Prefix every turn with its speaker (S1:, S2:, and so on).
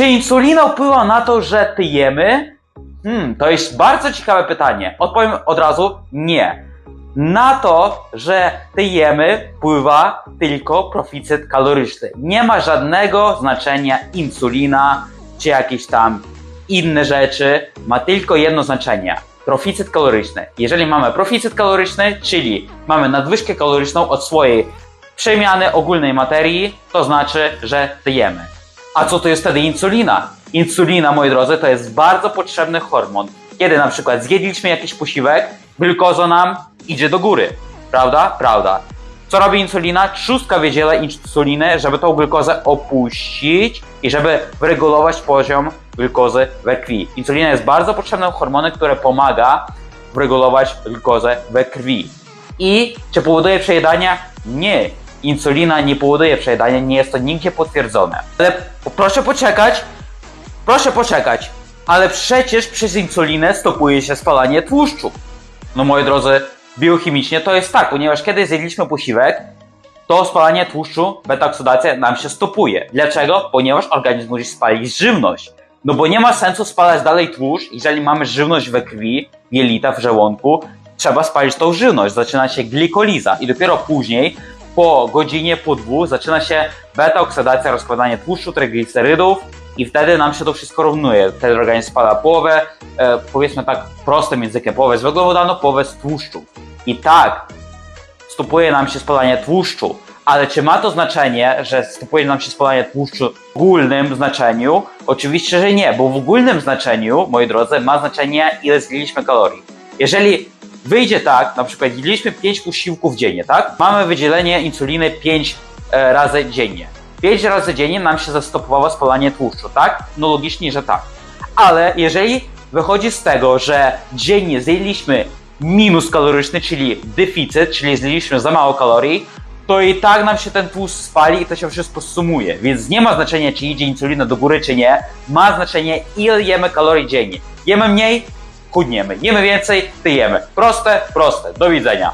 S1: Czy insulina wpływa na to, że tyjemy? Hmm, to jest bardzo ciekawe pytanie. Odpowiem od razu nie. Na to, że tyjemy, wpływa tylko proficit kaloryczny. Nie ma żadnego znaczenia insulina czy jakieś tam inne rzeczy. Ma tylko jedno znaczenie. Proficit kaloryczny. Jeżeli mamy proficit kaloryczny, czyli mamy nadwyżkę kaloryczną od swojej przemiany ogólnej materii, to znaczy, że tyjemy. A co to jest wtedy insulina? Insulina, moi drodzy, to jest bardzo potrzebny hormon. Kiedy na przykład zjedliśmy jakiś posiłek, glukoza nam idzie do góry. Prawda? Prawda. Co robi insulina? Trzustka wydziela insulinę, żeby tą glukozę opuścić i żeby wyregulować poziom glukozy we krwi. Insulina jest bardzo potrzebnym hormonem, który pomaga wyregulować glukozę we krwi. I czy powoduje przejadania? Nie. Insulina nie powoduje przejadania, nie jest to nigdzie potwierdzone. Ale proszę poczekać, proszę poczekać, ale przecież przez insulinę stopuje się spalanie tłuszczu. No moi drodzy, biochemicznie to jest tak, ponieważ kiedy zjedliśmy posiłek, to spalanie tłuszczu, beta-oksydacja nam się stopuje. Dlaczego? Ponieważ organizm musi spalić żywność. No bo nie ma sensu spalać dalej tłuszcz, jeżeli mamy żywność we krwi, jelita w żołądku, trzeba spalić tą żywność. Zaczyna się glikoliza i dopiero później, po godzinie, po dwóch, zaczyna się beta-oksydacja, rozkładanie tłuszczu, triglicerydów i wtedy nam się to wszystko równuje. Wtedy organizm spala połowę, e, powiedzmy tak prostym językiem, połowę z węglowodanów, połowę z tłuszczów. I tak, stopuje nam się spalanie tłuszczu. Ale czy ma to znaczenie, że stopuje nam się spalanie tłuszczu w ogólnym znaczeniu? Oczywiście, że nie, bo w ogólnym znaczeniu, moi drodzy, ma znaczenie ile zjedliśmy kalorii. Jeżeli wyjdzie tak, na przykład jedliśmy 5 posiłków dziennie, tak? Mamy wydzielenie insuliny 5 e, razy dziennie. 5 razy dziennie nam się zastopowało spalanie tłuszczu, tak? No logicznie, że tak. Ale jeżeli wychodzi z tego, że dziennie zjedliśmy minus kaloryczny, czyli deficyt, czyli zjedliśmy za mało kalorii, to i tak nam się ten tłuszcz spali i to się wszystko sumuje. Więc nie ma znaczenia, czy idzie insulina do góry, czy nie. Ma znaczenie, ile jemy kalorii dziennie. Jemy mniej, chudniemy. Jemy więcej, tyjemy. Proste, proste. Do widzenia.